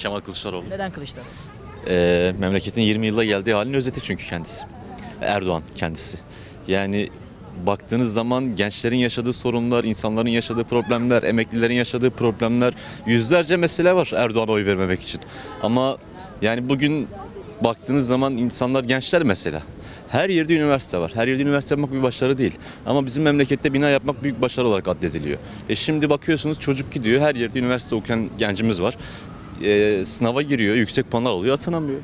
Kemal Kılıçdaroğlu. Neden Kılıçdaroğlu? Ee, memleketin 20 yılda geldiği halin özeti çünkü kendisi. Erdoğan kendisi. Yani baktığınız zaman gençlerin yaşadığı sorunlar, insanların yaşadığı problemler, emeklilerin yaşadığı problemler, yüzlerce mesele var Erdoğan'a oy vermemek için. Ama yani bugün baktığınız zaman insanlar gençler mesela. Her yerde üniversite var. Her yerde üniversite yapmak bir başarı değil. Ama bizim memlekette bina yapmak büyük başarı olarak addediliyor. E şimdi bakıyorsunuz çocuk gidiyor her yerde üniversite okuyan gencimiz var. E, sınava giriyor, yüksek puanlar alıyor, atanamıyor.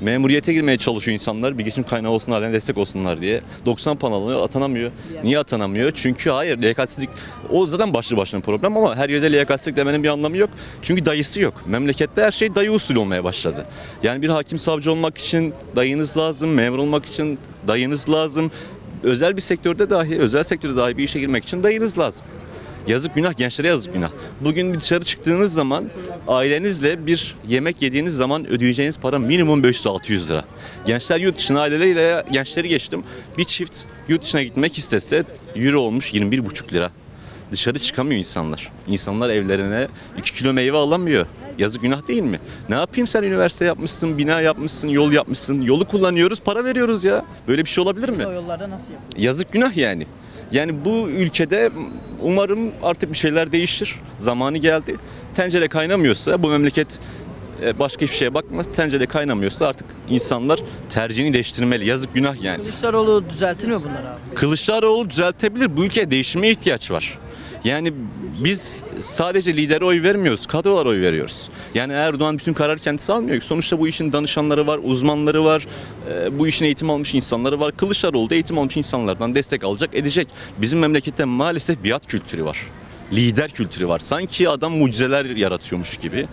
Memuriyete girmeye çalışıyor insanlar bir geçim kaynağı olsun haline destek olsunlar diye. 90 puan alıyor atanamıyor. Niye atanamıyor? Çünkü hayır liyakatsizlik o zaten başlı başına problem ama her yerde liyakatsizlik demenin bir anlamı yok. Çünkü dayısı yok. Memlekette her şey dayı usulü olmaya başladı. Yani bir hakim savcı olmak için dayınız lazım, memur olmak için dayınız lazım. Özel bir sektörde dahi, özel sektörde dahi bir işe girmek için dayınız lazım. Yazık günah, gençlere yazık günah. Bugün bir dışarı çıktığınız zaman ailenizle bir yemek yediğiniz zaman ödeyeceğiniz para minimum 500-600 lira. Gençler yurt dışına aileleriyle gençleri geçtim. Bir çift yurt dışına gitmek istese euro olmuş 21,5 lira. Dışarı çıkamıyor insanlar. İnsanlar evlerine 2 kilo meyve alamıyor. Yazık günah değil mi? Ne yapayım sen üniversite yapmışsın, bina yapmışsın, yol yapmışsın. Yolu kullanıyoruz, para veriyoruz ya. Böyle bir şey olabilir mi? O yollarda nasıl yapıyor? Yazık günah yani. Yani bu ülkede umarım artık bir şeyler değişir. Zamanı geldi. Tencere kaynamıyorsa bu memleket e, başka hiçbir şeye bakmaz. Tencere kaynamıyorsa artık insanlar tercihini değiştirmeli. Yazık günah yani. Kılıçdaroğlu düzeltir mi bunları abi? Kılıçdaroğlu düzeltebilir. Bu ülkeye değişime ihtiyaç var. Yani biz sadece lidere oy vermiyoruz, kadrolara oy veriyoruz. Yani Erdoğan bütün karar kendisi almıyor. Sonuçta bu işin danışanları var, uzmanları var, e, bu işin eğitim almış insanları var. Kılıçdaroğlu da eğitim almış insanlardan destek alacak, edecek. Bizim memlekette maalesef biat kültürü var. Lider kültürü var. Sanki adam mucizeler yaratıyormuş gibi.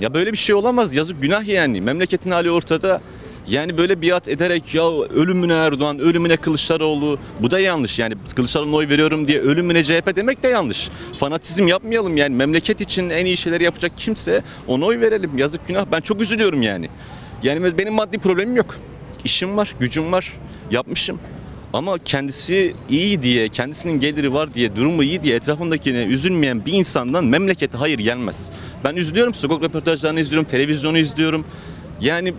Ya böyle bir şey olamaz. Yazık günah yani. Memleketin hali ortada. Yani böyle biat ederek ya ölümüne Erdoğan, ölümüne Kılıçdaroğlu bu da yanlış. Yani Kılıçdaroğlu'na oy veriyorum diye ölümüne CHP demek de yanlış. Fanatizm yapmayalım yani. Memleket için en iyi şeyleri yapacak kimse ona oy verelim. Yazık günah. Ben çok üzülüyorum yani. Yani benim maddi problemim yok. İşim var, gücüm var. Yapmışım. Ama kendisi iyi diye, kendisinin geliri var diye, durumu iyi diye etrafındakine üzülmeyen bir insandan memlekete hayır gelmez. Ben üzülüyorum, sokak röportajlarını izliyorum, televizyonu izliyorum. Yani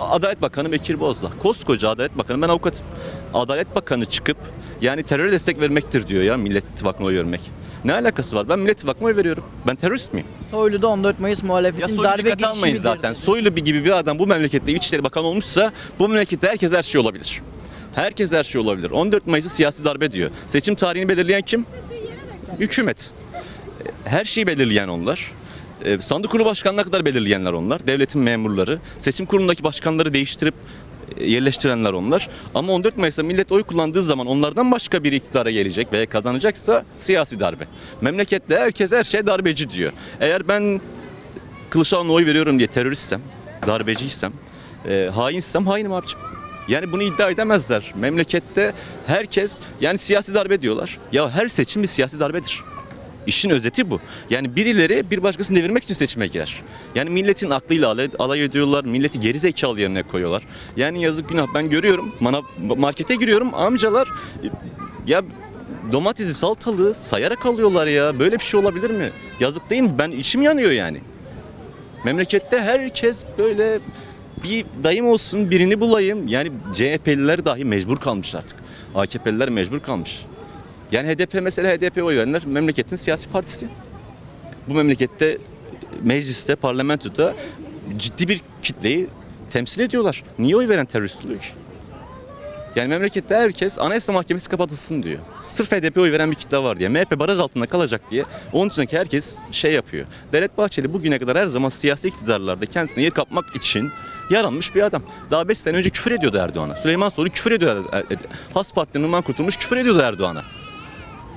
Adalet Bakanı Bekir Bozdağ, koskoca Adalet Bakanı, ben avukatım. Adalet Bakanı çıkıp yani teröre destek vermektir diyor ya Millet İttifakı'na oy vermek. Ne alakası var? Ben Millet İttifakı'na oy veriyorum. Ben terörist miyim? Soylu da 14 Mayıs muhalefetin darbe girişimi zaten. Soylu bir gibi bir adam bu memlekette İçişleri Bakanı olmuşsa bu memlekette herkes her şey olabilir. Herkes her şey olabilir. 14 Mayıs'ı siyasi darbe diyor. Seçim tarihini belirleyen kim? Hükümet. Her şeyi belirleyen onlar. E, Sandık kurulu başkanına kadar belirleyenler onlar. Devletin memurları. Seçim kurulundaki başkanları değiştirip e, yerleştirenler onlar. Ama 14 Mayıs'ta millet oy kullandığı zaman onlardan başka bir iktidara gelecek veya kazanacaksa siyasi darbe. Memlekette herkes her şey darbeci diyor. Eğer ben Kılıçdaroğlu'na oy veriyorum diye teröristsem, darbeciysem, e, hainsem hainim abicim. Yani bunu iddia edemezler. Memlekette herkes yani siyasi darbe diyorlar. Ya her seçim bir siyasi darbedir. İşin özeti bu. Yani birileri bir başkasını devirmek için seçime girer. Yani milletin aklıyla alay, alay ediyorlar, milleti geri zekalı yerine koyuyorlar. Yani yazık günah ben görüyorum, manav, markete giriyorum amcalar ya domatesi salatalığı sayarak alıyorlar ya. Böyle bir şey olabilir mi? Yazık değil mi? Ben içim yanıyor yani. Memlekette herkes böyle bir dayım olsun birini bulayım. Yani CHP'liler dahi mecbur kalmış artık. AKP'liler mecbur kalmış. Yani HDP mesela HDP oy verenler memleketin siyasi partisi. Bu memlekette mecliste, parlamentoda ciddi bir kitleyi temsil ediyorlar. Niye oy veren terörist oluyor ki? Yani memlekette herkes Anayasa Mahkemesi kapatılsın diyor. Sırf HDP oy veren bir kitle var diye. MHP baraj altında kalacak diye. Onun içindeki herkes şey yapıyor. Devlet Bahçeli bugüne kadar her zaman siyasi iktidarlarda kendisine yer kapmak için yaranmış bir adam. Daha 5 sene önce küfür ediyordu Erdoğan'a. Süleyman Soylu küfür ediyordu. Has Parti'nin Numan Kurtulmuş küfür ediyordu Erdoğan'a.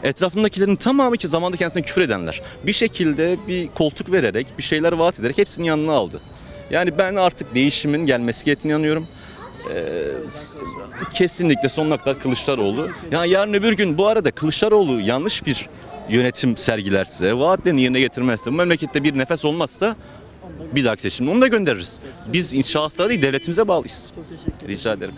Etrafındakilerin tamamı ki zamanda kendisine küfür edenler. Bir şekilde bir koltuk vererek, bir şeyler vaat ederek hepsini yanına aldı. Yani ben artık değişimin gelmesi gerektiğine inanıyorum. Ee, kesinlikle sonuna kadar Kılıçdaroğlu. Ya yarın öbür gün bu arada Kılıçdaroğlu yanlış bir yönetim sergilerse, vaatlerini yerine getirmezse, bu memlekette bir nefes olmazsa bir dahaki seçimde onu da göndeririz. Biz şahıslara değil devletimize bağlıyız. Rica ederim.